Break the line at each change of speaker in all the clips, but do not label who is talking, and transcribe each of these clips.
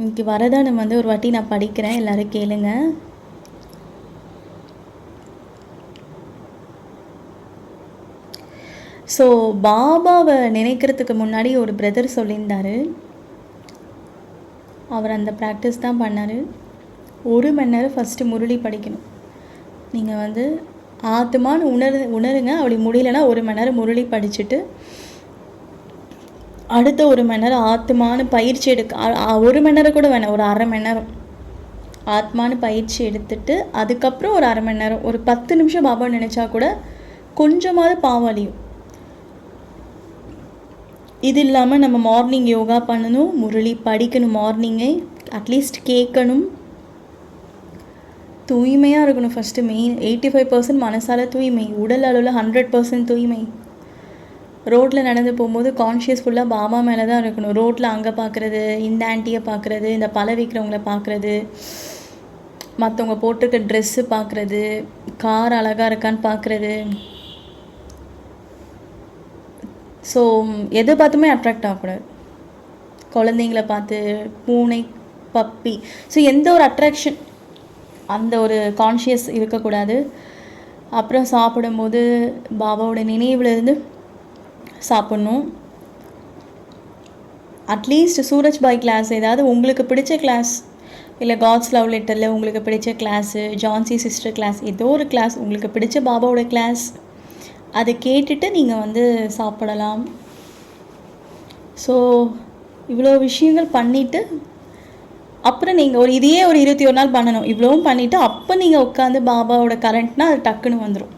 இன்னைக்கு வரதானம் வந்து ஒரு வாட்டி நான் படிக்கிறேன். எல்லாரும் கேளுங்க. ஸோ பாபாவை நினைக்கிறதுக்கு முன்னாடி ஒரு பிரதர் சொல்லியிருந்தாரு. அவர் அந்த ப்ராக்டிஸ் தான் பண்ணார். ஒரு மணி நேரம் ஃபஸ்ட்டு முரளி படிக்கணும். நீங்கள் வந்து ஆத்துமான்னு உணரு உணருங்க. அப்படி முடியலன்னா ஒரு மணி நேரம் முரளி படிச்சுட்டு அடுத்த ஒரு மணி நேரம் ஆத்மான்னு பயிற்சி எடுக்க ஒரு மணி நேரம் கூட வேணாம் ஒரு அரை மணி நேரம். ஆத்மான்னு பயிற்சி எடுத்துட்டு அதுக்கப்புறம் ஒரு அரை மணி நேரம் ஒரு பத்து நிமிஷம் பாபா நினச்சா கூட கொஞ்சமாவது பாவம் அழியும். இது இல்லாமல் நம்ம மார்னிங் யோகா பண்ணணும் முரளி படிக்கணும் மார்னிங்கே அட்லீஸ்ட் கேட்கணும். தூய்மையாக இருக்கணும் first main eighty five percent மனசால தூய்மை உடல் அளவில் ஹண்ட்ரட் பர்சன்ட் தூய்மை. ரோட்டில் நடந்து போகும்போது கான்ஷியஸ் ஃபுல்லாக பாபா மேலே தான் இருக்கணும். ரோட்டில் அங்கே பார்க்குறது இந்த ஆன்ட்டியை பார்க்குறது இந்த பழ விற்கிறவங்கள பார்க்குறது மற்றவங்க போட்டிருக்க ட்ரெஸ்ஸு பார்க்குறது கார் அழகாக இருக்கான்னு பார்க்குறது ஸோ எதை பார்த்துமே அட்ராக்ட் ஆகக்கூடாது. குழந்தைங்கள பார்த்து பூனை பப்பி ஸோ எந்த ஒரு அட்ராக்ஷன் அந்த ஒரு கான்ஷியஸ் இருக்கக்கூடாது. அப்புறம் சாப்பிடும்போது பாபாவோட நினைவுலேருந்து சாப்பிட்ணும். அட்லீஸ்ட் சூரஜ் பாய் கிளாஸ் ஏதாவது உங்களுக்கு பிடிச்ச கிளாஸ் இல்லை காட்ஸ் லவ் லெட்டரில் உங்களுக்கு பிடிச்ச கிளாஸு ஜான்சி சிஸ்டர் கிளாஸ் ஏதோ ஒரு கிளாஸ் உங்களுக்கு பிடிச்ச பாபாவோட கிளாஸ் அதை கேட்டுட்டு நீங்கள் வந்து சாப்பிடலாம். ஸோ இவ்வளோ விஷயங்கள் பண்ணிவிட்டு அப்புறம் நீங்கள் ஒரு இதையே ஒரு இருபத்தி ஒரு நாள் பண்ணணும். இவ்வளோவும் பண்ணிவிட்டு அப்போ நீங்கள் உட்காந்து பாபாவோட கரண்ட்னால் அது டக்குன்னு வந்துடும்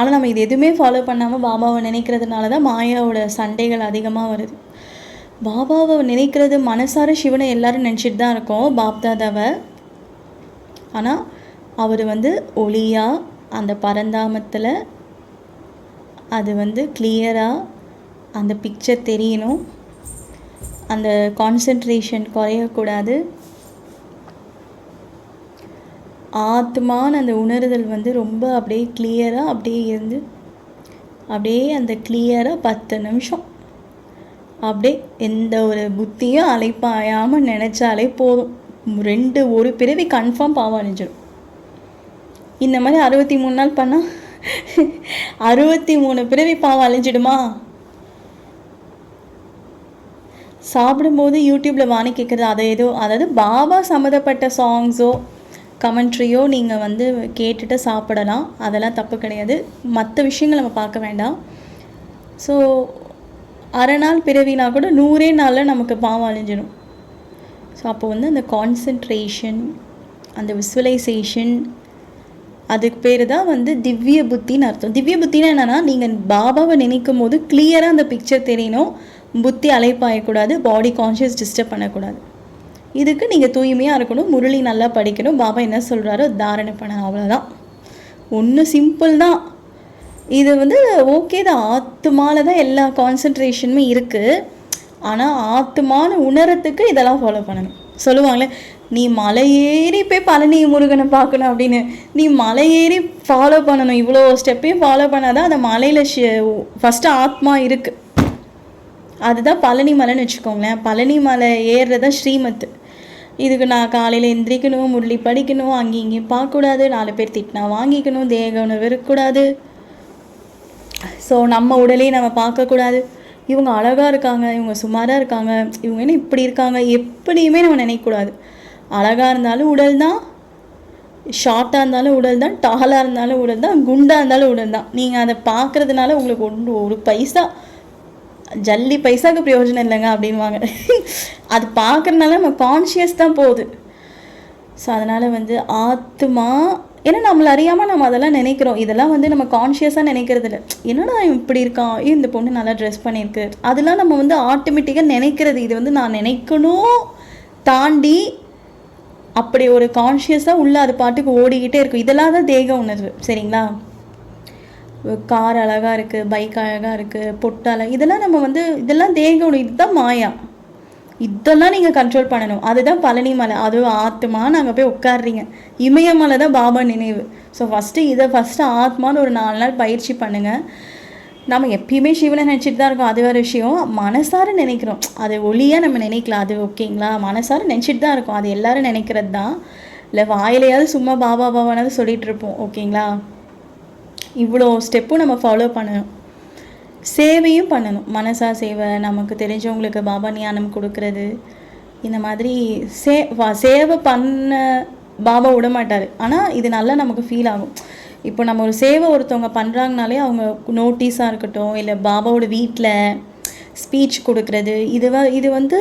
ஆனால் நம்ம இது எதுவுமே ஃபாலோ பண்ணாமல் பாபாவை நினைக்கிறதுனால தான் மாயாவோட சண்டைகள் அதிகமாக வருது. பாபாவை நினைக்கிறது மனசார சிவனை எல்லாரும் நினச்சிட்டு தான் இருக்கோம் பாப்தாதாவை. ஆனால் அவர் வந்து ஒளியாக அந்த பரந்தாமத்தில் அது வந்து கிளியராக அந்த பிக்சர் தெரியணும். அந்த கான்சென்ட்ரேஷன் குறையக்கூடாது. ஆத்மான அந்த உணர்தல் வந்து ரொம்ப அப்படியே கிளியராக அப்படியே இருந்து அப்படியே அந்த கிளியராக பத்து நிமிஷம். அப்படியே எந்த ஒரு புத்தியும் அலைப்பாயாமல் நினச்சாலே போதும். ரெண்டு ஒரு பிறவி கன்ஃபார்ம் பாவம் அழிஞ்சிடும் இந்த மாதிரி அறுபத்தி மூணு நாள் பண்ணால் அறுபத்தி மூணு பிறவி பாவம் அழிஞ்சிடுமா சாப்பிடும்போது யூடியூப்பில் வாங்கி கேட்குறது அதை ஏதோ அதாவது பாபா சம்மந்தப்பட்ட சாங்ஸோ கமெண்ட்ரியோ நீங்கள் வந்து கேட்டுட்டு சாப்பிடலாம். அதெல்லாம் தப்பு கிடையாது. மற்ற விஷயங்கள் நம்ம பார்க்க வேண்டாம். ஸோ அரை நாள் பிறவினா கூட நூறே நாளில் நமக்கு பாவம் அழிஞ்சிடும் ஸோ அப்போ வந்து அந்த கான்சன்ட்ரேஷன் அந்த விசுவலைசேஷன் அதுக்கு பேர் தான் வந்து திவ்ய புத்தின்னு அர்த்தம். திவ்ய புத்தினா என்னென்னா நீங்கள் பாபாவை நினைக்கும் போது கிளியராக அந்த பிக்சர் தெரியணும். புத்தி அலைப்பாயக்கூடாது பாடி கான்ஷியஸ் டிஸ்டர்ப் பண்ணக்கூடாது. இதுக்கு நீங்கள் தூய்மையாக இருக்கணும் முரளி நல்லா படிக்கணும். பாபா என்ன சொல்கிறாரோ தாரணை பண்ண அவ்வளோதான் ஒன்று சிம்பிள் தான். இது வந்து ஓகே தான். ஆத்துமால தான் எல்லா கான்சன்ட்ரேஷனுமே இருக்குது ஆனால் ஆத்துமான உணரத்துக்கு இதெல்லாம் ஃபாலோ பண்ணணும். சொல்லுவாங்களே நீ மலை ஏறி போய் பழனி முருகனை பார்க்கணும் அப்படின்னு. நீ மலை ஏறி ஃபாலோ பண்ணணும். இவ்வளோ ஸ்டெப்பையும் ஃபாலோ பண்ணாதான் அந்த மலையில் ஃபஸ்ட்டு ஆத்மா இருக்குது அதுதான் பழனி மலைன்னு வச்சுக்கோங்களேன். பழனி மலை ஏறுறது தான் ஸ்ரீமத் இதுக்கு நான் காலையில் எந்திரிக்கணும் முரளி படிக்கணும் அங்கேயும் இங்கேயும் பார்க்கக்கூடாது. நாலு பேர் திட்டினா வாங்கிக்கணும் தேக உணவு இருக்கக்கூடாது. ஸோ நம்ம உடலையும் நம்ம பார்க்கக்கூடாது. இவங்க அழகாக இருக்காங்க இவங்க சுமாராக இருக்காங்க இவங்க என்ன இப்படி இருக்காங்க எப்படியுமே நம்ம நினைக்கக்கூடாது. அழகாக இருந்தாலும் உடல் தான் ஷார்ட்டாக இருந்தாலும் உடல் தான் டாலாக இருந்தாலும் உடல் தான் குண்டாக இருந்தாலும் உடல் தான். நீங்கள் அதை பார்க்குறதுனால உங்களுக்கு ஒன்று ஒரு பைசா ஜல்லி பைசாக்கு பிரயோஜனம் இல்லைங்க அப்படின்வாங்க அது பார்க்குறதுனால நம்ம கான்ஷியஸ் தான் போகுது. ஸோ அதனால் வந்து ஆத்மா ஏன்னா நம்மளை அறியாமல் நம்ம அதெல்லாம் நினைக்கிறோம். இதெல்லாம் வந்து நம்ம கான்ஷியஸாக நினைக்கிறது இல்லை என்னடா இப்படி இருக்கான் ஏன் இந்த பொண்ணு நல்லா ட்ரெஸ் பண்ணியிருக்கு. அதெல்லாம் நம்ம வந்து ஆட்டோமேட்டிக்காக நினைக்கிறது. இது வந்து நான் நினைக்கணும் தாண்டி அப்படி ஒரு கான்ஷியஸாக உள்ள அது பாட்டுக்கு ஓடிக்கிட்டே இருக்கும். இதெல்லாம் தான் தேக உணர்வு. சரிங்களா? கார் அழகாக இருக்குது பைக் அழகாக இருக்குது பொட்டு இதெல்லாம் நம்ம வந்து இதெல்லாம் தேக இதுதான் மாயா. இதெல்லாம் நீங்கள் கண்ட்ரோல் பண்ணணும். அதுதான் பழனி மலை. அதுவும் ஆத்மா நாங்கள் போய் உட்காடுறீங்க இமயமலை தான் பாபா நினைவு. ஸோ ஃபஸ்ட்டு இதை ஃபஸ்ட்டு ஆத்மான்னு ஒரு நாலு நாள் பயிற்சி பண்ணுங்கள் நம்ம எப்பயுமே சிவனை நினச்சிட்டு தான் இருக்கோம். அது வேறு விஷயம். மனசார நினைக்கிறோம். அது ஒளியாக நம்ம நினைக்கலாம். அது ஓகேங்களா? மனசார நினச்சிட்டு தான் இருக்கோம். அது எல்லாரும் நினைக்கிறது தான் இல்லை வாயிலையாவது சும்மா பாபா பாபானாவது சொல்லிகிட்டு இருப்போம். ஓகேங்களா? இவ்வளோ ஸ்டெப்பும் நம்ம ஃபாலோ பண்ணணும். சேவையும் பண்ணணும். மனசா சேவை நமக்கு தெரிஞ்சவங்களுக்கு பாபா ஞானம் கொடுக்கறது. இந்த மாதிரி சே சேவை பண்ண பாபா விட மாட்டார் ஆனால் இது நல்லா நமக்கு ஃபீல் ஆகும். இப்போ நம்ம ஒரு சேவை ஒருத்தவங்க பண்ணுறாங்கனாலே அவங்க நோட்டீஸாக இருக்கட்டும் இல்லை பாபாவோட வீட்டில் ஸ்பீச் கொடுக்கறது. இது வ இது வந்து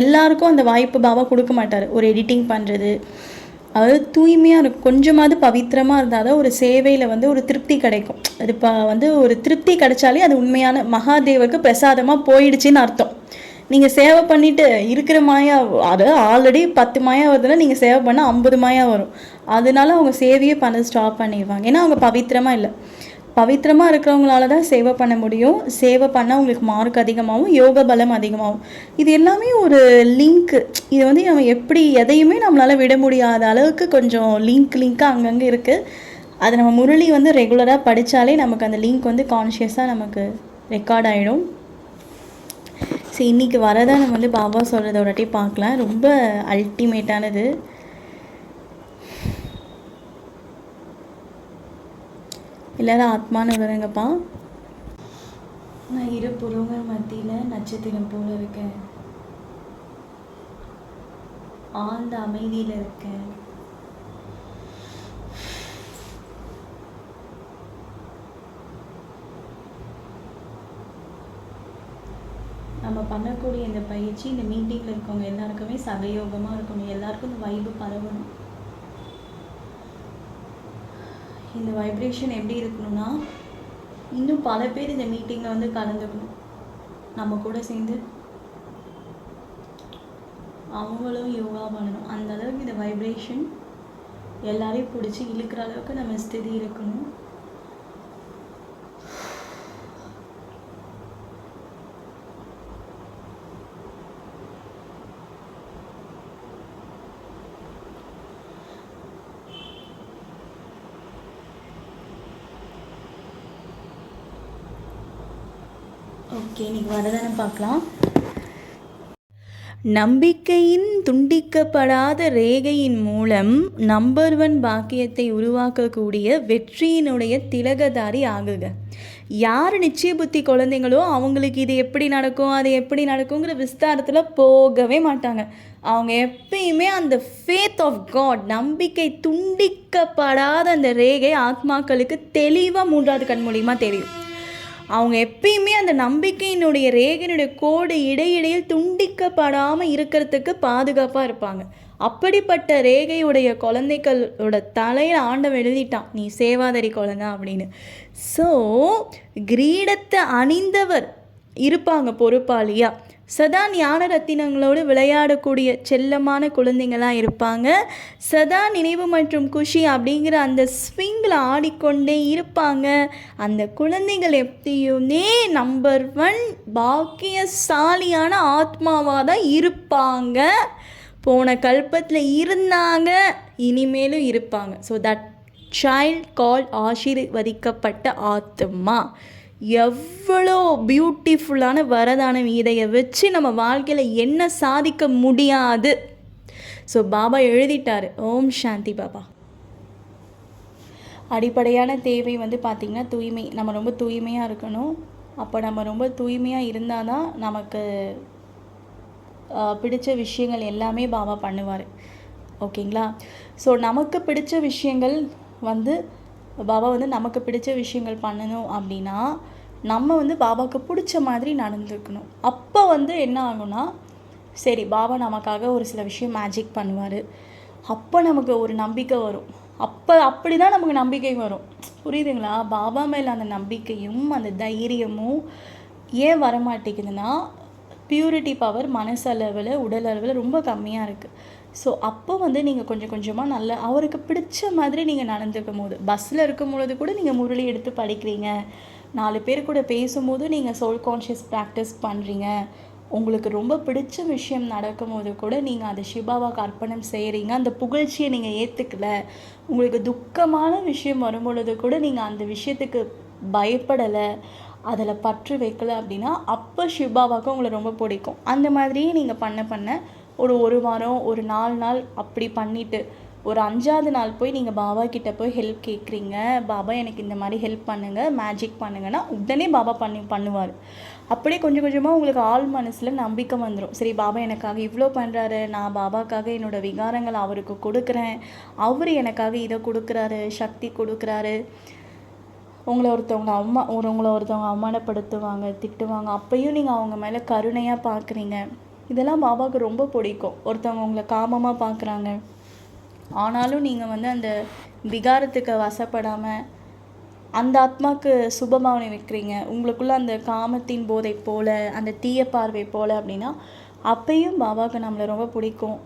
எல்லாருக்கும் அந்த வாய்ப்பு பாபா கொடுக்க மாட்டார். ஒரு எடிட்டிங் பண்ணுறது அதாவது தூய்மையாக இருக்கும் கொஞ்சமாவது பவித்திரமாக இருந்தால் தான் ஒரு சேவையில் வந்து ஒரு திருப்தி கிடைக்கும். அது இப்போ வந்து ஒரு திருப்தி கிடைச்சாலே அது உண்மையான மகாதேவருக்கு பிரசாதமாக போயிடுச்சுன்னு அர்த்தம். நீங்கள் சேவை பண்ணிட்டு இருக்கிற மாயா அது ஆல்ரெடி பத்து மாயா வருதுன்னா நீங்கள் சேவை பண்ணால் ஐம்பது மாயா வரும். அதனால அவங்க சேவையே பண்ண ஸ்டாப் பண்ணிடுவாங்க. ஏன்னா அவங்க பவித்திரமாக இல்லை. பவித்திரமாக இருக்கிறவங்களால தான் சேவை பண்ண முடியும். சேவை பண்ணால் உங்களுக்கு மார்க் அதிகமாகவும் யோக பலம் அதிகமாகும் இது எல்லாமே ஒரு லிங்க்கு இது வந்து நம்ம எப்படி எதையுமே நம்மளால் விட முடியாத அளவுக்கு கொஞ்சம் லிங்க் லிங்க்காக அங்கங்கே இருக்குது அது நம்ம முரளி வந்து ரெகுலராக படித்தாலே நமக்கு அந்த லிங்க் வந்து கான்ஷியஸாக நமக்கு ரெக்கார்ட் ஆகிடும் சரி இன்றைக்கி வரதை நம்ம வந்து பாபா சொல்கிறத ஒரு வாட்டி பார்க்கலாம் ரொம்ப அல்டிமேட்டானது இல்லைன்னா ஆத்மான்னு வருங்கப்பா நான் இரு புருவங்கள் மத்தியில் நட்சத்திரம் போல இருக்கேன். ஆழ்ந்த அமைதியில் இருக்கேன். நம்ம பண்ணக்கூடிய இந்த பயிற்சி இந்த மீட்டிங்கில் இருக்கவங்க எல்லாருக்குமே சகயோகமாக இருக்கணும். எல்லாருக்கும் இந்த வைபு பரவணும். இந்த வைப்ரேஷன் எப்படி இருக்கணும்னா இன்னும் பல பேர் இந்த மீட்டிங்கில் வந்து கலந்துக்கணும். நம்ம கூட சேர்ந்து. அவங்களும் யோகா பண்ணணும். அந்த அளவுக்கு இந்த வைப்ரேஷன் எல்லாரையும் பிடிச்சி இழுக்கிற அளவுக்கு நம்ம ஸ்திதி இருக்கணும். இன்னைக்கு வரதானம் பார்க்கலாம். நம்பிக்கையின் துண்டிக்கப்படாத ரேகையின் மூலம் நம்பர் ஒன் பாக்கியத்தை உருவாக்கக்கூடிய வெற்றியினுடைய திலகதாரி ஆகுக யார் நிச்சய புத்தி குழந்தைங்களோ அவங்களுக்கு இது எப்படி நடக்கும் அது எப்படி நடக்குங்கிற விஸ்தாரத்தில் போகவே மாட்டாங்க. அவங்க எப்பயுமே அந்த ஃபேத் ஆஃப் காட் நம்பிக்கை துண்டிக்கப்படாத அந்த ரேகை ஆத்மாக்களுக்கு தெளிவாக மூன்றாவது கண் மூலியமாக தெரியும். அவங்க எப்பயுமே அந்த நம்பிக்கையினுடைய ரேகையினுடைய கோடு இடையிடையில் துண்டிக்கப்படாமல் இருக்கிறதுக்கு பாதுகாப்பாக இருப்பாங்க. அப்படிப்பட்ட ரேகையுடைய குழந்தைகளோட தலையில் ஆண்டவன் எழுதிட்டான் நீ சேவாதரி குழந்தை அப்படின்னு. ஸோ கிரீடத்தை அணிந்தவர் இருப்பாங்க பொறுப்பாளியா? சதா ஞான ரத்தினங்களோடு விளையாடக்கூடிய செல்லமான குழந்தைங்களாம் இருப்பாங்க. சதா நினைவு மற்றும் குஷி அப்படிங்கிற அந்த ஸ்விங்கில் ஆடிக்கொண்டே இருப்பாங்க. அந்த குழந்தைகள் எப்பயுமே நம்பர் ஒன் பாக்கியசாலியான ஆத்மாவாக தான் இருப்பாங்க. போன கல்பத்தில் இருந்தாங்க இனிமேலும் இருப்பாங்க. ஸோ தட் சைல்ட் கால் ஆசீர்வதிக்கப்பட்ட ஆத்மா. எவ்வளோ பியூட்டிஃபுல்லான வரதானம் இதையை வச்சு நம்ம வாழ்க்கையில் என்ன சாதிக்க முடியாது. ஸோ பாபா எழுதிட்டார். ஓம் சாந்தி பாபா. அடிப்படையான தேவை வந்து பார்த்திங்கன்னா தூய்மை. நம்ம ரொம்ப தூய்மையாக இருக்கணும். அப்போ நம்ம ரொம்ப தூய்மையாக இருந்தால் தான் நமக்கு பிடித்த பிடிச்ச விஷயங்கள் எல்லாமே பாபா பண்ணுவார். ஓகேங்களா? ஸோ நமக்கு பிடிச்ச விஷயங்கள் வந்து பாபா வந்து நமக்கு பிடிச்ச விஷயங்கள் பண்ணணும் அப்படின்னா நம்ம வந்து பாபாவுக்கு பிடிச்ச மாதிரி நடந்துக்கணும் அப்போ வந்து என்ன ஆகும்னா சரி பாபா நமக்காக ஒரு சில விஷயம் மேஜிக் பண்ணுவார். அப்போ நமக்கு ஒரு நம்பிக்கை வரும். அப்போ அப்படி தான் நமக்கு நம்பிக்கை வரும். புரியுதுங்களா? பாபா மேலே அந்த நம்பிக்கையும் அந்த தைரியமும் ஏன் வரமாட்டேங்குதுன்னா பியூரிட்டி பவர் மனசளவில் உடல் அளவில் ரொம்ப கம்மியாக இருக்குது ஸோ அப்போ வந்து நீங்கள் கொஞ்சம் கொஞ்சமாக நல்ல அவருக்கு பிடிச்ச மாதிரி நீங்கள் நடந்துக்கும் போது பஸ்ஸில் இருக்கும் பொழுது கூட நீங்கள் முரளி எடுத்து படிக்கிறீங்க. நாலு பேர் கூட பேசும்போது நீங்கள் சோல் கான்ஷியஸ் ப்ராக்டிஸ் பண்ணுறீங்க உங்களுக்கு ரொம்ப பிடிச்ச விஷயம் நடக்கும்போது கூட நீங்கள் அதை சிபாவாக்கு அர்ப்பணம் செய்கிறீங்க அந்த புகழ்ச்சியை நீங்கள் ஏற்றுக்கல உங்களுக்கு துக்கமான விஷயம் வரும்பொழுது கூட நீங்கள் அந்த விஷயத்துக்கு பயப்படலை. அதில் பற்று வைக்கல அப்படின்னா அப்போ சிவபாபாவுக்கு உங்களை ரொம்ப பிடிக்கும். அந்த மாதிரியே நீங்கள் பண்ண பண்ண ஒரு ஒரு வாரம் ஒரு நாலு நாள் அப்படி பண்ணிவிட்டு ஒரு அஞ்சாவது நாள் போய் நீங்கள் பாபா கிட்டே போய் ஹெல்ப் கேட்குறீங்க பாபா எனக்கு இந்த மாதிரி ஹெல்ப் பண்ணுங்கள் மேஜிக் பண்ணுங்கன்னா உடனே பாபா பண்ணி பண்ணுவார். அப்படியே கொஞ்சம் கொஞ்சமாக உங்களுக்கு ஆள் மனசில் நம்பிக்கை வந்துடும் சரி பாபா எனக்காக இவ்வளோ பண்ணுறாரு நான் பாபாக்காக என்னோட விகாரங்களை அவருக்கு கொடுக்குறேன். அவர் எனக்காக இதை கொடுக்குறாரு சக்தி கொடுக்குறாரு. உங்களை ஒருத்தவங்க அம்மா ஒரு உங்களை ஒருத்தவங்க அவமானப்படுத்துவாங்க திட்டுவாங்க. அப்பையும் நீங்கள் அவங்க மேலே கருணையாக பார்க்குறீங்க இதெல்லாம் பாபாவுக்கு ரொம்ப பிடிக்கும். ஒருத்தவங்க உங்களை காமமாக பார்க்குறாங்க ஆனாலும் நீங்கள் வந்து அந்த விகாரத்துக்கு வசப்படாமல் அந்த ஆத்மாவுக்கு சுபமாவனை வைக்கிறீங்க. உங்களுக்குள்ள அந்த காமத்தின் போதை போல் அந்த தீய பார்வை போல் அப்படின்னா அப்பையும் பாபாவுக்கு நம்மளை ரொம்ப பிடிக்கும்.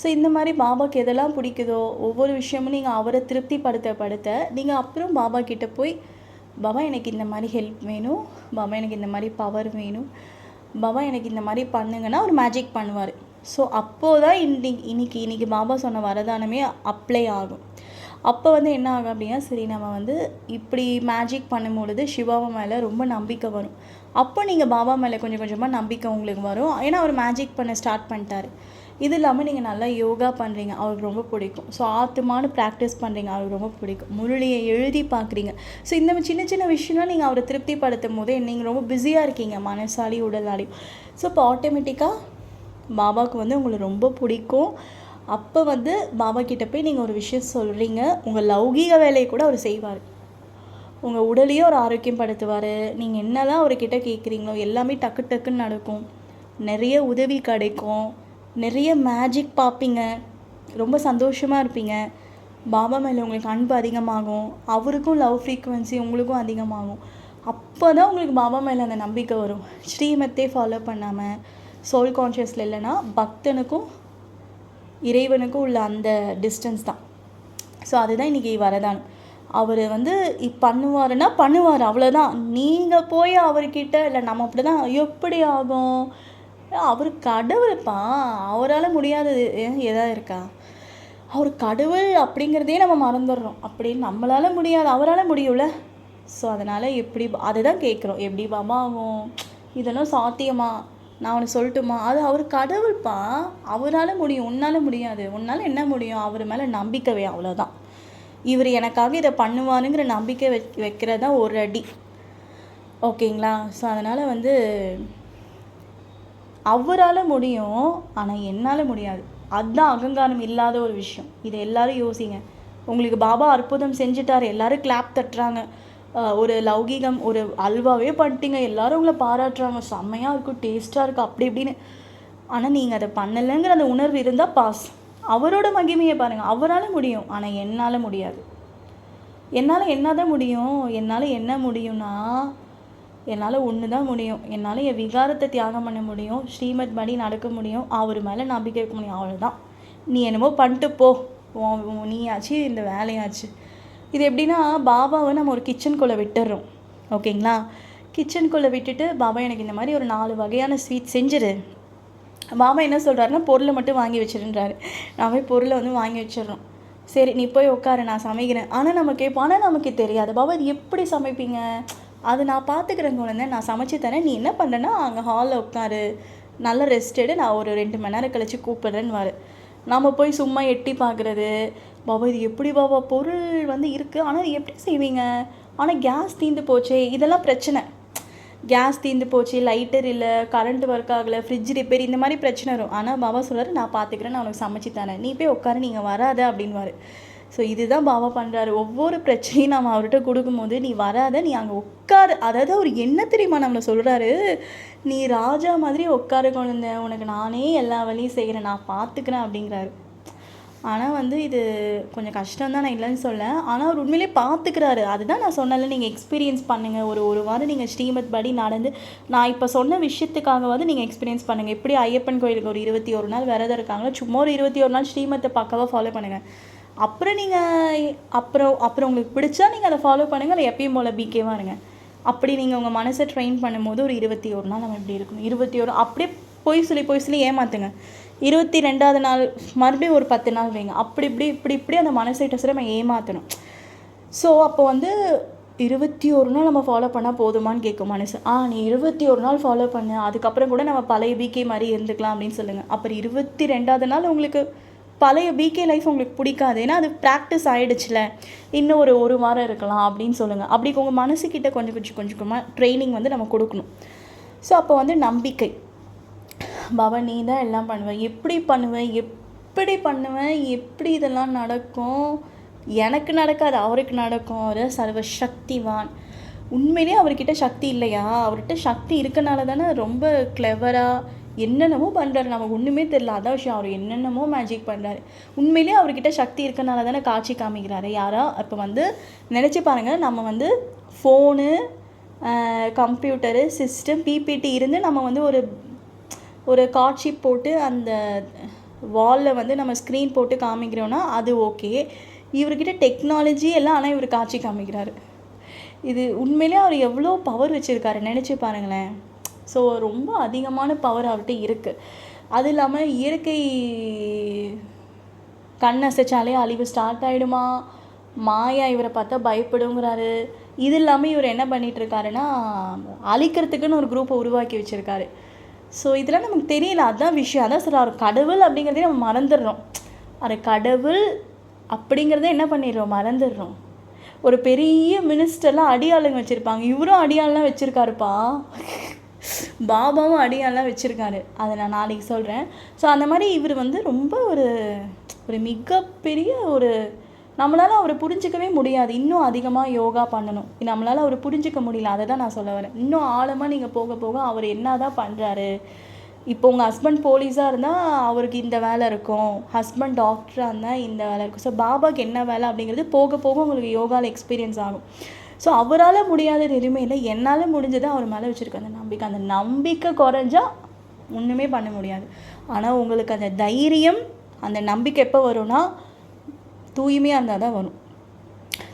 ஸோ இந்த மாதிரி பாபாவுக்கு எதெல்லாம் பிடிக்குதோ ஒவ்வொரு விஷயமும் நீங்கள் அவரை திருப்திப்படுத்த படுத்த நீங்கள் அப்புறம் பாபா கிட்டே போய் பாபா எனக்கு இந்த மாதிரி ஹெல்ப் வேணும். பாபா எனக்கு இந்த மாதிரி பவர் வேணும். பாபா எனக்கு இந்த மாதிரி பண்ணுங்கன்னா அவர் மேஜிக் பண்ணுவார். ஸோ அப்போது தான் இன்னைக்கு இன்னைக்கு இன்றைக்கி பாபா சொன்ன வரதானமே அப்ளை ஆகும். அப்போ வந்து என்ன ஆகும் அப்படின்னா சரி நம்ம வந்து இப்படி மேஜிக் பண்ணும்பொழுது சிவாவை மேலே ரொம்ப நம்பிக்கை வரும். அப்போ நீங்கள் பாபா மேலே கொஞ்சம் கொஞ்சமாக நம்பிக்கை உங்களுக்கு வரும். ஏன்னா அவர் மேஜிக் பண்ண ஸ்டார்ட் பண்ணிட்டாரு. இது இல்லாமல் நீங்கள் நல்லா யோகா பண்ணுறீங்க அவருக்கு ரொம்ப பிடிக்கும். ஸோ ஆத்துமானு ப்ராக்டிஸ் பண்ணுறீங்க அவருக்கு ரொம்ப பிடிக்கும். முரளியை எழுதி பார்க்குறீங்க. ஸோ இந்த சின்ன சின்ன விஷயம்லாம் நீங்கள் அவரை திருப்திப்படுத்தும் போது நீங்கள் ரொம்ப பிஸியாக இருக்கீங்க. மனசாலி உடலாடி ஸோ இப்போ ஆட்டோமேட்டிக்காக பாபாவுக்கு வந்து உங்களை ரொம்ப பிடிக்கும். அப்போ வந்து பாபா கிட்ட போய் நீங்கள் ஒரு விஷயம் சொல்கிறீங்க உங்கள் லௌகீக வேலையை கூட அவர் செய்வார். உங்கள் உடலையும் ஒரு ஆரோக்கியம் படுத்துவார் நீங்கள் என்னதான் அவர்கிட்ட கேட்குறீங்களோ எல்லாமே டக்கு டக்குன்னு நடக்கும். நிறைய உதவி கிடைக்கும். நிறைய மேஜிக் பார்ப்பீங்க ரொம்ப சந்தோஷமாக இருப்பீங்க. பாபா மேலே உங்களுக்கு அன்பு அதிகமாகும். அவருக்கும் லவ் ஃப்ரீக்குவென்சி உங்களுக்கும் அதிகமாகும். அப்போ தான் உங்களுக்கு பாபா மேலே அந்த நம்பிக்கை வரும். ஸ்ரீமத்தே ஃபாலோ பண்ணாமல் சோல் கான்ஷியஸில் இல்லைன்னா பக்தனுக்கும் இறைவனுக்கும் உள்ள அந்த டிஸ்டன்ஸ் தான். ஸோ அதுதான் இன்றைக்கி வரதான் அவர் வந்து இப் பண்ணுவாருன்னா பண்ணுவார் அவ்வளோதான் நீங்கள் போய் அவர்கிட்ட இல்லை நம்ம அப்படி தான் எப்படி ஆகும்? அவர் கடவுள்ப்பா அவரால் முடியாதது எதாவது இருக்கா? அவர் கடவுள் அப்படிங்கிறதே நம்ம மறந்துடுறோம். அப்படின்னு நம்மளால் முடியாது அவரால் முடியும்ல? ஸோ அதனால் எப்படி அதுதான் கேட்குறோம். எப்படி பாபா ஆகும் இதெல்லாம் சாத்தியமா? நான் உனக்கு சொல்லட்டுமா? அது அவர் கடவுள்ப்பா. அவரால் முடியும் உன்னால் முடியாது. உன்னால் என்ன முடியும்? அவர் மேலே நம்பிக்கவே அவ்வளோதான் இவர் எனக்காக இதை பண்ணுவாருங்கிற நம்பிக்கை வைக் வைக்கிறது தான் ஒரு அடி. ஓகேங்களா? ஸோ அதனால் வந்து அவரால் முடியும் ஆனால் என்னால் முடியாது. அதுதான் அகங்காரம் இல்லாத ஒரு விஷயம். இதை எல்லாரும் யோசிங்க. உங்களுக்கு பாபா அற்புதம் செஞ்சுட்டார். எல்லாரும் கிளாப் தட்டுறாங்க. ஒரு லௌகீகம் ஒரு அல்வாவே பண்ணிட்டீங்க எல்லாரும் உங்களை பாராட்டுறாங்க. செம்மையாக இருக்கும் டேஸ்ட்டாக இருக்கும் அப்படி இப்படின்னு. ஆனால் நீங்கள் அதை பண்ணலைங்கிற அந்த உணர்வு இருந்தால் பாஸ் அவரோட மகிமையை பாருங்கள் அவரால் முடியும். ஆனால் என்னால் முடியாது. என்னால் என்ன தான் முடியும்? என்னால் என்ன முடியும்னா என்னால் ஒன்று தான் முடியும். என்னால் என் விகாரத்தை தியாகம் பண்ண முடியும். ஸ்ரீமத் படி நடக்க முடியும். அவர் மேலே நம்பிக்கை வைக்க முடியும். அவ்வளோதான் நீ என்னமோ பண்ணிட்டு போ. உன் உன் நீயாச்சு இந்த வேலையாச்சு. இது எப்படின்னா பாபாவை நம்ம ஒரு கிச்சனுக்குள்ளே விட்டுடுறோம் ஓகேங்களா? கிச்சனுக்குள்ளே விட்டுட்டு பாபா எனக்கு இந்த மாதிரி ஒரு நாலு வகையான ஸ்வீட் செஞ்சிரு. பாபா என்ன சொல்கிறாருன்னா பொருளை மட்டும் வாங்கி வச்சிருன்றாரு. நான் போய் பொருளை வந்து வாங்கி வச்சிடுறோம். சரி நீ போய் உட்காரு நான் சமைக்கிறேன். ஆனால் நம்ம கேட்போம் ஆனால் நமக்கு தெரியாது. பாபா இது எப்படி சமைப்பீங்க? அது நான் பார்த்துக்கிறேன் குழந்தை. நான் சமைச்சு தரேன். நீ என்ன பண்ணுறேன்னா அங்கே ஹாலில் உட்காரு. நல்லா ரெஸ்ட் எடு. நான் ஒரு ரெண்டு மணி நேரம் கழித்து கூப்பிடுறேன்னு வாரு நம்ம போய் சும்மா எட்டி பார்க்குறது. பாபா இது எப்படி பாபா? பொருள் வந்து இருக்குது ஆனால் இது எப்படி செய்வீங்க? ஆனால் கேஸ் தீந்து போச்சே. இதெல்லாம் பிரச்சனை. கேஸ் தீர்ந்து போச்சு. லைட்டர் இல்லை கரண்ட் ஒர்க் ஆகலை ஃப்ரிட்ஜ் ரிப்பேர் இந்த மாதிரி பிரச்சனை வரும். ஆனால் பாபா சொல்கிறார் நான் பார்த்துக்கிறேன் நான் உனக்கு சமைச்சு தரேன். நீ போய் உட்காரு நீங்கள் வராத அப்படின்வார் ஸோ இதுதான் பாபா பண்ணுறாரு ஒவ்வொரு பிரச்சனையும் நம்ம அவர்கிட்ட கொடுக்கும்போது நீ வராத நீ அங்கே உட்காரு. அதாவது அவர் என்ன தெரியுமா நம்மளை சொல்கிறாரு நீ ராஜா மாதிரி உட்காரு குழந்தை. உனக்கு நானே எல்லா வேலையும் செய்கிறேன் நான் பார்த்துக்கிறேன் அப்படிங்கிறாரு. ஆனால் வந்து இது கொஞ்சம் கஷ்டம் தான் நான் இல்லைன்னு சொல்ல. ஆனால் அவர் உண்மையிலே பார்த்துக்கிறாரு அதுதான் நான் சொன்னல நீங்கள் எக்ஸ்பீரியன்ஸ் பண்ணுங்கள் ஒரு ஒரு வாரம் நீங்கள் ஸ்ரீமத் படி நடந்து நான் இப்போ சொன்ன விஷயத்துக்காகவாவது நீங்கள் எக்ஸ்பீரியன்ஸ் பண்ணுங்கள் எப்படி ஐயப்பன் கோயிலுக்கு ஒரு இருபத்தி ஒரு நாள் விரதம் இருக்காங்களோ சும்மா ஒரு இருபத்தி ஒரு நாள் ஸ்ரீமத்தை பக்கவாக ஃபாலோ பண்ணுங்கள் அப்புறம் நீங்கள் அப்புறம் அப்புறம் உங்களுக்கு பிடிச்சா நீங்கள் அதை ஃபாலோ பண்ணுங்கள் இல்லை எப்பயும் போல் பிகேவாக இருங்க. அப்படி நீங்கள் உங்கள் மனசை ட்ரெயின் பண்ணும்போது ஒரு இருபத்தி ஒரு நாள் நம்ம இப்படி இருக்கணும். இருபத்தி ஒரு அப்படியே பொய் சொல்லி பொய் சொல்லி ஏமாத்துங்க. இருபத்தி ரெண்டாவது நாள் மறுபடியும் ஒரு பத்து நாள் வைங்க. அப்படி இப்படி இப்படி இப்படி அந்த மனசை நம்ம ஏமாற்றணும் ஸோ அப்போ வந்து இருபத்தி ஒரு நாள் நம்ம ஃபாலோ பண்ணால் போதுமான்னு கேட்கும் மனசு. ஆ நீ இருபத்தி ஒரு நாள் ஃபாலோ பண்ணு அதுக்கப்புறம் கூட நம்ம பழைய பிகே மாதிரி இருந்துக்கலாம் அப்படின்னு சொல்லுங்கள் அப்புறம் இருபத்தி ரெண்டாவது நாள் உங்களுக்கு பழைய பிகே லைஃப் உங்களுக்கு பிடிக்காது. ஏன்னா அது ப்ராக்டிஸ் ஆகிடுச்சுல இன்னும் ஒரு ஒரு வாரம் இருக்கலாம் அப்படின்னு சொல்லுங்கள் அப்படி உங்கள் மனசுக்கிட்ட கொஞ்சம் கொஞ்சம் கொஞ்சம் கொஞ்சமாக ட்ரைனிங் வந்து நம்ம கொடுக்கணும். ஸோ அப்போ வந்து நம்பிக்கை. பாபா நீ தான் எல்லாம் பண்ணுவேன் எப்படி பண்ணுவேன் எப்படி பண்ணுவேன் எப்படி இதெல்லாம் நடக்கும்? எனக்கு நடக்காது அவருக்கு நடக்கும். அவர் சர்வ சக்திவான் உண்மையிலேயே அவர்கிட்ட சக்தி இல்லையா? அவர்கிட்ட சக்தி இருக்கனால தானே ரொம்ப கிளவராக என்னென்னமோ பண்ணுறாரு நமக்கு ஒன்றுமே தெரில அதான் விஷயம். அவர் என்னென்னமோ மேஜிக் பண்ணுறாரு உண்மையிலேயே அவர்கிட்ட சக்தி இருக்கனால தானே காட்சி காமிக்கிறாரு. யாரா இப்போ வந்து நினச்சி பாருங்கள் நம்ம வந்து ஃபோனு கம்ப்யூட்டரு சிஸ்டம் பிபிடி இருந்து நம்ம வந்து ஒரு ஒரு காட்சி போட்டு அந்த வாலில் வந்து நம்ம ஸ்க்ரீன் போட்டு காமிக்கிறோன்னா அது ஓகே இவர்கிட்ட டெக்னாலஜி எல்லாம் ஆனால் இவர் காட்சி காமிக்கிறாரு. இது உண்மையிலே அவர் எவ்வளோ பவர் வச்சுருக்காரு நினச்சி பாருங்களேன். ஸோ ரொம்ப அதிகமான பவர் அவர்கிட்ட இருக்குது அது இல்லாமல் இயற்கை கண் அசைச்சாலே அழிவு ஸ்டார்ட் ஆகிடுமா மாயா இவரை பார்த்தா பயப்படுங்கிறாரு. இது இல்லாமல் இவர் என்ன பண்ணிகிட்ருக்காருன்னா அழிக்கிறதுக்குன்னு ஒரு குரூப்பை உருவாக்கி வச்சுருக்காரு. ஸோ இதெல்லாம் நமக்கு தெரியல. அதான் விஷயம். அதான் சார் ஒரு கடவுள் அப்படிங்கிறதே நம்ம மறந்துடுறோம். அவர் கடவுள் அப்படிங்கிறத என்ன பண்ணிடுறோம்? மறந்துடுறோம். ஒரு பெரிய மினிஸ்டர்லாம் அடியாளுங்க வச்சுருப்பாங்க. இவரும் அடியாளெலாம் வச்சுருக்காருப்பா. பாபாவும் அடியாளெலாம் வச்சுருக்காரு. அதை நான் நாளைக்கு சொல்கிறேன் ஸோ அந்த மாதிரி இவர் வந்து ரொம்ப ஒரு ஒரு மிகப்பெரிய ஒரு நம்மளால் அவரை புரிஞ்சிக்கவே முடியாது. இன்னும் அதிகமாக யோகா பண்ணணும். நம்மளால் அவரை புரிஞ்சிக்க முடியல. அதை தான் நான் சொல்ல வரேன். இன்னும் ஆழமாக நீங்கள் போக போக அவர் என்ன தான் பண்ணுறாரு இப்போ உங்கள் ஹஸ்பண்ட் போலீஸாக இருந்தால் அவருக்கு இந்த வேலை இருக்கும். ஹஸ்பண்ட் டாக்டராக இருந்தால் இந்த வேலை இருக்கும். ஸோ பாபாவுக்கு என்ன வேலை அப்படிங்கிறது போக போக உங்களுக்கு யோகாவில் எக்ஸ்பீரியன்ஸ் ஆகும். ஸோ அவரால் முடியாதது எதுவுமே இல்லை என்னால் முடிஞ்சதை அவர் மேலே வச்சுருக்க அந்த நம்பிக்கை. அந்த நம்பிக்கை குறைஞ்சா ஒன்றுமே பண்ண முடியாது. ஆனால் உங்களுக்கு அந்த தைரியம் அந்த நம்பிக்கை எப்போ வரும்னா தூய்மையாக இருந்தால் தான் வரும்.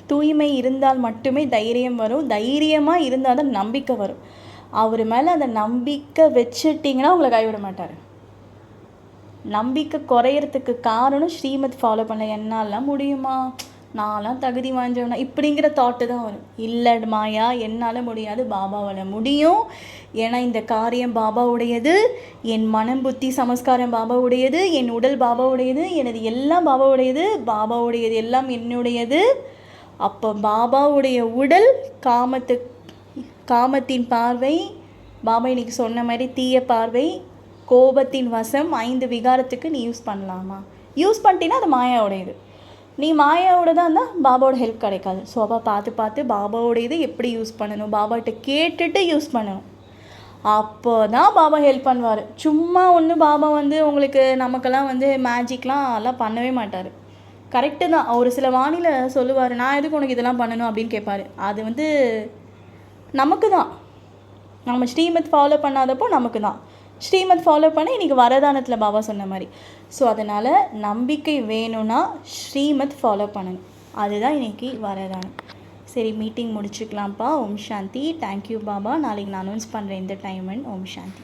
தூய்மை இருந்தால் மட்டுமே தைரியம் வரும். தைரியமாக இருந்தால் தான் நம்பிக்கை வரும். அவர் மேலே அந்த நம்பிக்கை வச்சுட்டிங்கன்னா உங்களை கைவிட மாட்டார். நம்பிக்கை குறையிறதுக்கு காரணம் ஸ்ரீமத் ஃபாலோ பண்ண என்னாலாம் முடியுமா? நான்லாம் தகுதி வாஞ்சவனா இப்படிங்கிற தாட்டு தான் வரும். இல்லை மாயா என்னால் முடியாது பாபாவால் முடியும். ஏன்னா இந்த காரியம் பாபாவுடையது என் மனம் புத்தி சமஸ்காரம் பாபாவுடையது என் உடல் பாபாவுடையது எனது எல்லாம் பாபாவுடையது பாபாவுடையது எல்லாம் என்னுடையது. அப்போ பாபாவுடைய உடல் காமத்து காமத்தின் பார்வை பாபா இன்னைக்கு சொன்ன மாதிரி தீய பார்வை கோபத்தின் வசம் ஐந்து விகாரத்துக்கு நீ யூஸ் பண்ணலாமா? யூஸ் பண்ணிட்டீங்கன்னா அது மாயாவுடையது. நீ மாயாவோட தான் இருந்தால் பாபாவோட ஹெல்ப் கிடைக்காது. ஸோ அப்போ பார்த்து பார்த்து பாபாவோட இது எப்படி யூஸ் பண்ணணும்? பாபாட்ட கேட்டுட்டு யூஸ் பண்ணணும். அப்போ தான் பாபா ஹெல்ப் பண்ணுவார். சும்மா ஒன்று பாபா வந்து உங்களுக்கு நமக்கெல்லாம் வந்து மேஜிக்லாம் எல்லாம் பண்ணவே மாட்டார். கரெக்டு தான். ஒரு சில வானில சொல்லுவார் நான் எதுக்கு உனக்கு இதெல்லாம் பண்ணணும்? அப்படின்னு கேட்பாரு. அது வந்து நமக்கு தான். நம்ம ஸ்ரீமத் ஃபாலோ பண்ணாதப்போ நமக்கு தான். ஸ்ரீமத் ஃபாலோ பண்ண இன்றைக்கி வரதானத்தில் பாபா சொன்ன மாதிரி. ஸோ அதனால் நம்பிக்கை வேணும்னா ஸ்ரீமத் ஃபாலோ பண்ணணும். அதுதான் இன்றைக்கி வரதானம். சரி மீட்டிங் முடிச்சுக்கலாம்ப்பா. ஓம் சாந்தி. Thank you Baba. நாளைக்கு நான் அனௌன்ஸ் பண்ணுறேன் இந்த டைம் ஓம் சாந்தி.